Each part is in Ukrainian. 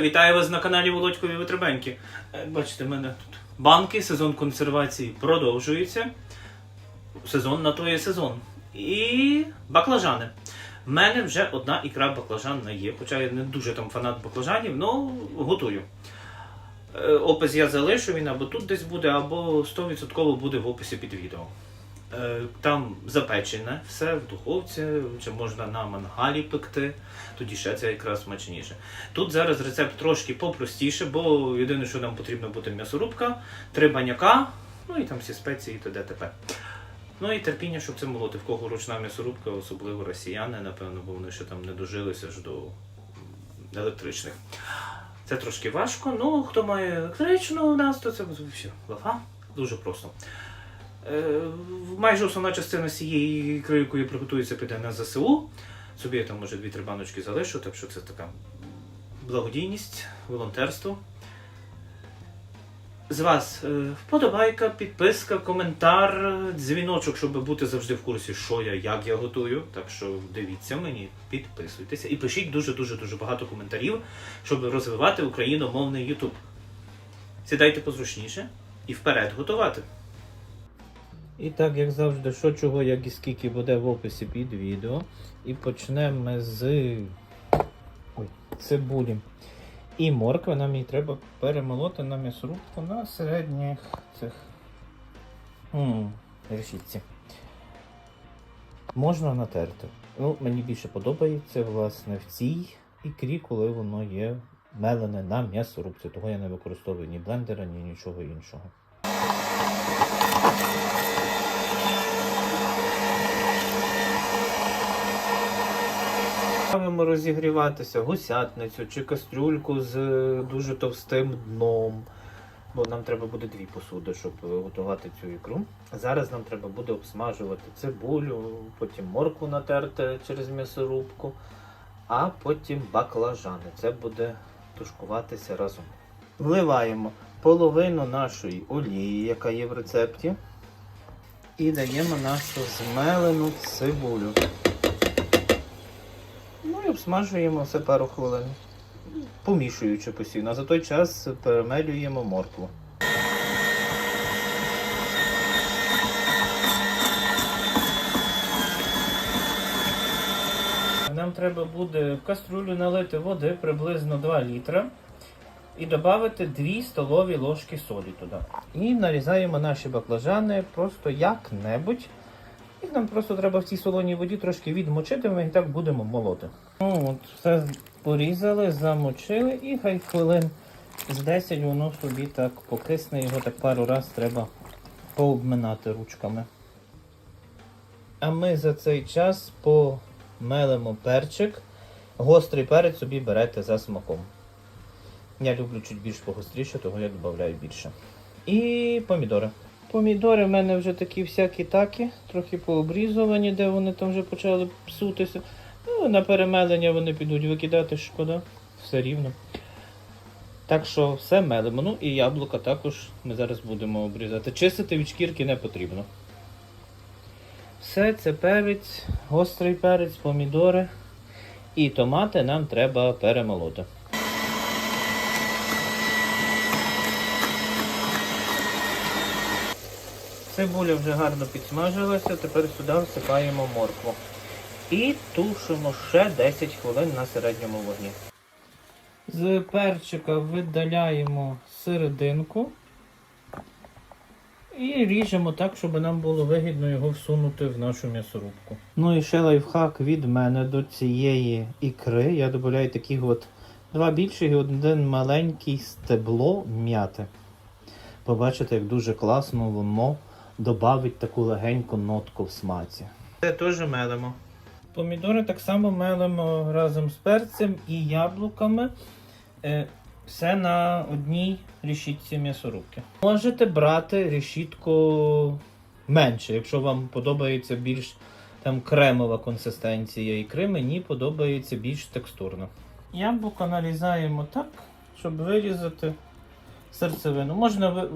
Вітаю вас на каналі Володькові Витребеньки. Бачите, в мене тут банки, сезон консервації продовжується. Сезон на то є сезон. І баклажани. В мене вже одна ікра баклажанна є, хоча я не дуже там фанат баклажанів, але готую. Е, Опис я залишу, він або тут десь буде, або 100% буде в описі під відео. Е, Там запечене все в духовці, чи можна на мангалі пекти, тоді ще це якраз смачніше. Тут зараз рецепт трошки попростіше, бо єдине, що нам потрібно буде м'ясорубка, три баняка, ну і там всі спеції і т.д. Ну і терпіння, щоб це молоти. В кого ручна м'ясорубка, особливо росіяни, напевно, бо вони ще там не дожилися ж до електричних. Це трошки важко. Ну, хто має електричну у нас, то це все, лафа. Дуже просто. Е, майже основна частина цієї ікри, якої приготується, піде на ЗСУ. Собі я там, може, дві-три баночки залишу, так що це така благодійність, волонтерство. З вас е, вподобайка, підписка, коментар, дзвіночок, щоб бути завжди в курсі, що я, як я готую. Так що дивіться мені, підписуйтеся і пишіть дуже-дуже дуже багато коментарів, щоб розвивати україномовний YouTube. Сідайте позручніше і вперед готувати. І так, як завжди, що чого, як і скільки буде в описі під відео. І почнемо ми з Ой, цибулі. І моркви нам її треба перемолоти на м'ясорубку на середніх цих решітці. Можна натерти. Ну, мені більше подобається, власне, в цій ікрі, коли воно є мелене на м'ясорубці. Того я не використовую ні блендера, ні нічого іншого. Ставимо розігріватися гусятницю чи кастрюльку з е, дуже товстим дном. Бо нам треба буде дві посуди, щоб е, готувати цю ікру. Зараз нам треба буде обсмажувати цибулю, потім моркву натерти через м'ясорубку, а потім баклажани. Це буде тушкуватися разом. Вливаємо половину нашої олії, яка є в рецепті, і даємо нашу змелену цибулю. Обсмажуємо все пару хвилин, помішуючи постійно. А за той час перемелюємо моркву. Нам треба буде в каструлю налити води приблизно 2 літра і додати 2 столові ложки солі туди. І нарізаємо наші баклажани просто як-небудь. Їх нам просто треба в цій солоній воді трошки відмочити, ми і так будемо молоти. Ну, от, все порізали, замочили і хай хвилин з 10 воно собі так покисне, його так пару раз треба пообминати ручками. А ми за цей час помелимо перчик. Гострий перець собі берете за смаком. Я люблю чуть більш погостріше, того я додаю більше. І помідори. Помідори в мене вже такі всякі-такі, трохи пообрізувані, де вони там вже почали псутися. Ну, на перемелення вони підуть викидати, шкода, все рівно. Так що все мелимо. Ну і яблука також ми зараз будемо обрізати. Чистити від шкірки не потрібно. Все, це перець, гострий перець, помідори і томати нам треба перемолоти. Цибуля вже гарно підсмажилася, тепер сюди всипаємо моркву. І тушимо ще 10 хвилин на середньому вогні. З перчика видаляємо серединку і ріжемо так, щоб нам було вигідно його всунути в нашу м'ясорубку. Ну і ще лайфхак від мене до цієї ікри. Я додаю таких от два більших і один маленький стебло м'яти. Побачите, як дуже класно воно додавить таку легеньку нотку в смаці. Це теж мелимо. Помідори так само мелимо разом з перцем і яблуками. Е, все на одній решітці м'ясорубки. Можете брати решітку менше, якщо вам подобається більш там кремова консистенція ікри, мені подобається більш текстурно. Яблуко нарізаємо так, щоб вирізати серцевину. Можна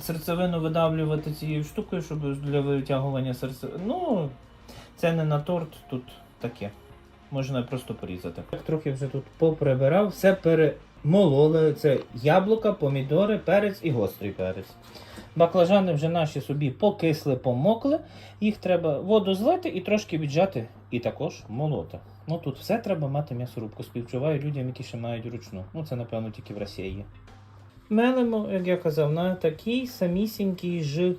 серцевину видавлювати цією штукою, щоб для витягування серцевини. Ну, це не на торт, тут таке. Можна просто порізати. Трохи вже тут поприбирав, все мололи. Це яблука, помідори, перець і гострий перець. Баклажани вже наші собі покисли, помокли. Їх треба воду злити і трошки віджати, і також молоти. Ну тут все треба мати м'ясорубку. Співчуваю людям, які ще мають ручну. Ну це напевно тільки в Росії. Мелимо, як я казав, на такій самісінькій ж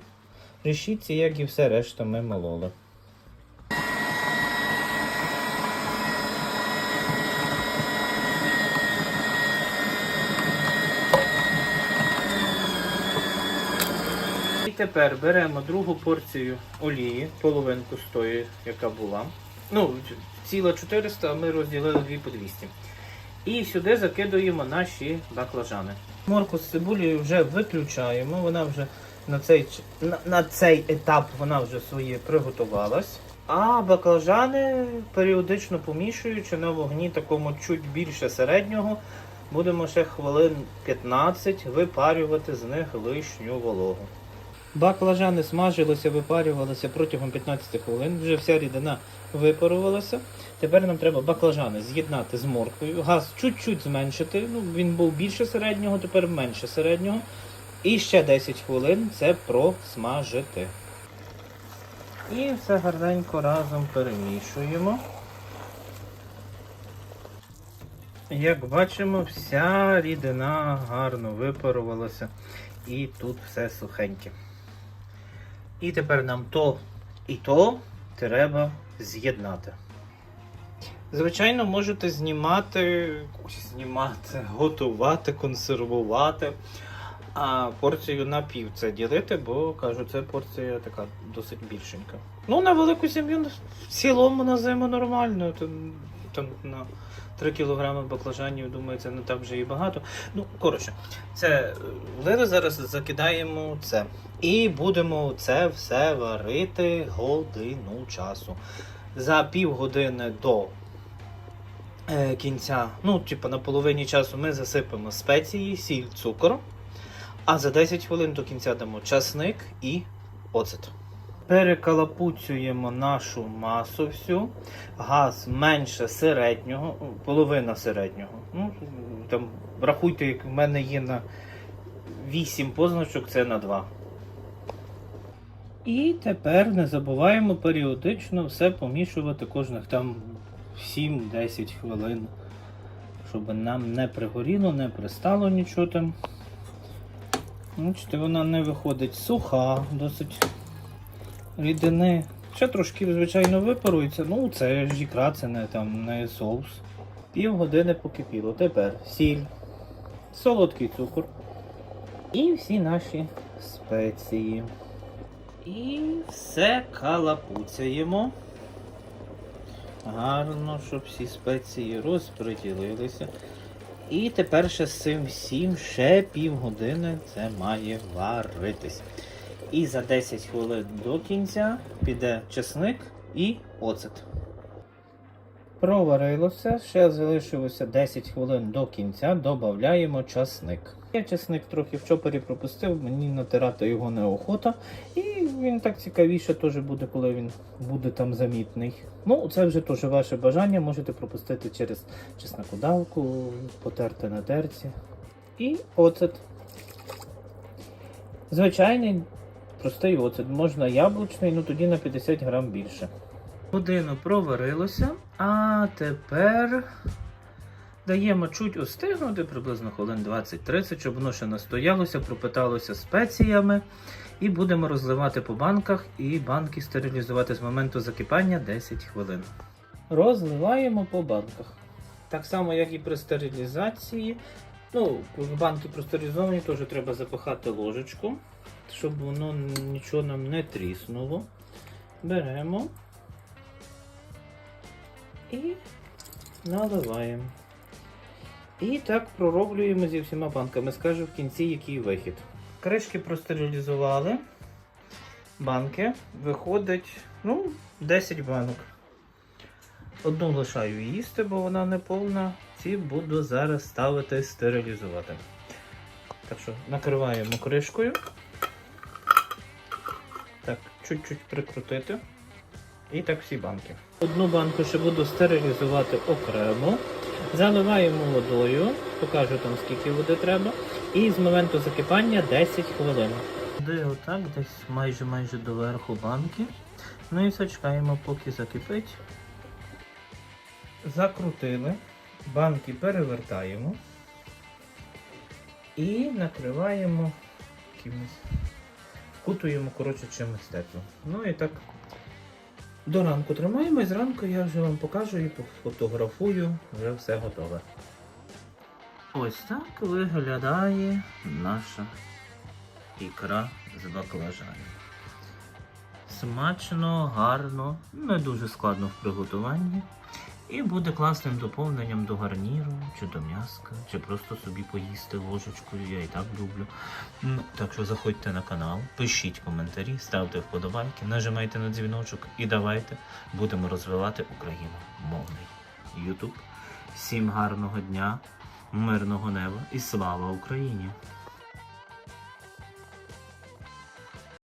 решітці, як і все решта ми мололи. І тепер беремо другу порцію олії, половинку з тої, яка була. Ну, ціла 400, а ми розділили дві по 200. І сюди закидуємо наші баклажани. Морку з цибулею вже виключаємо. Вона вже на цей, на, на цей етап вона вже своє приготувалась. А баклажани періодично помішуючи на вогні такому чуть більше середнього, будемо ще хвилин 15 випарювати з них лишню вологу. Баклажани смажилися, випарювалися протягом 15 хвилин. Вже вся рідина випарувалася. Тепер нам треба баклажани з'єднати з морквою. Газ чуть-чуть зменшити. Ну, він був більше середнього, тепер менше середнього. І ще 10 хвилин це просмажити. І все гарненько разом перемішуємо. Як бачимо, вся рідина гарно випарувалася. І тут все сухеньке. І тепер нам то і то треба з'єднати. Звичайно, можете знімати, знімати, готувати, консервувати. А порцію на пів це ділити, бо кажу, це порція така досить більшенька. Ну, на велику сім'ю в цілому на зиму нормально. Там, там на 3 кг баклажанів, думаю, це не так вже і багато. Ну, коротше, це е, влили зараз закидаємо це. І будемо це все варити годину часу. За півгодини до е, кінця, ну, типу, на половині часу ми засипемо спеції, сіль, цукор. А за 10 хвилин до кінця дамо часник і оцет. Перекалапуцюємо нашу масу всю. Газ менше середнього, половина середнього. Ну, там, рахуйте, як в мене є на 8 позначок, це на 2. І тепер не забуваємо періодично все помішувати кожних там 7-10 хвилин. Щоб нам не пригоріло, не пристало нічого там. Бачите, вона не виходить суха, досить рідини. Ще трошки, звичайно, випарується. Ну, це ж ікра, це не, там, не соус. Пів години покипіло. Тепер сіль, солодкий цукор і всі наші спеції. І все калапуцяємо. Гарно, щоб всі спеції розподілилися. І тепер ще з цим всім ще півгодини це має варитись. І за 10 хвилин до кінця піде чесник і оцет. Проварилося, ще залишилося 10 хвилин до кінця, додаємо часник. Я часник трохи в чопері пропустив, мені натирати його неохота. І він так цікавіше теж буде, коли він буде там замітний. Ну, це вже теж ваше бажання, можете пропустити через чеснокодавку, потерти на терці. І оцет. Звичайний простий оцет. Можна яблучний, ну тоді на 50 грам більше. Годину проварилося, а тепер даємо чуть остигнути, приблизно хвилин 20-30, щоб воно ще настоялося, пропиталося спеціями. І будемо розливати по банках і банки стерилізувати з моменту закипання 10 хвилин. Розливаємо по банках. Так само, як і при стерилізації. Ну, банки простерилізовані, теж треба запихати ложечку, щоб воно нічого нам не тріснуло. Беремо і наливаємо. І так пророблюємо зі всіма банками. Скажу в кінці, який вихід. Кришки простерилізували. Банки. Виходить, ну, 10 банок. Одну лишаю їсти, бо вона не повна. Ці буду зараз ставити стерилізувати. Так що накриваємо кришкою. Так, чуть-чуть прикрутити. І так всі банки. Одну банку ще буду стерилізувати окремо, Заливаємо водою, покажу там скільки води треба. І з моменту закипання 10 хвилин. Води отак, десь майже майже до верху банки. Ну і все чекаємо, поки закипить. Закрутили, банки перевертаємо і накриваємо якимось. Вкутуємо, коротше, чимось теплим. Ну і так до ранку тримаємо, і зранку я вже вам покажу і пофотографую, вже все готове. Ось так виглядає наша ікра з баклажанів. Смачно, гарно, не дуже складно в приготуванні. І буде класним доповненням до гарніру, чи до м'яска, чи просто собі поїсти ложечкою, я і так люблю. Ну, так що заходьте на канал, пишіть коментарі, ставте вподобайки, нажимайте на дзвіночок і давайте будемо розвивати україномовний YouTube. Всім гарного дня, мирного неба і слава Україні!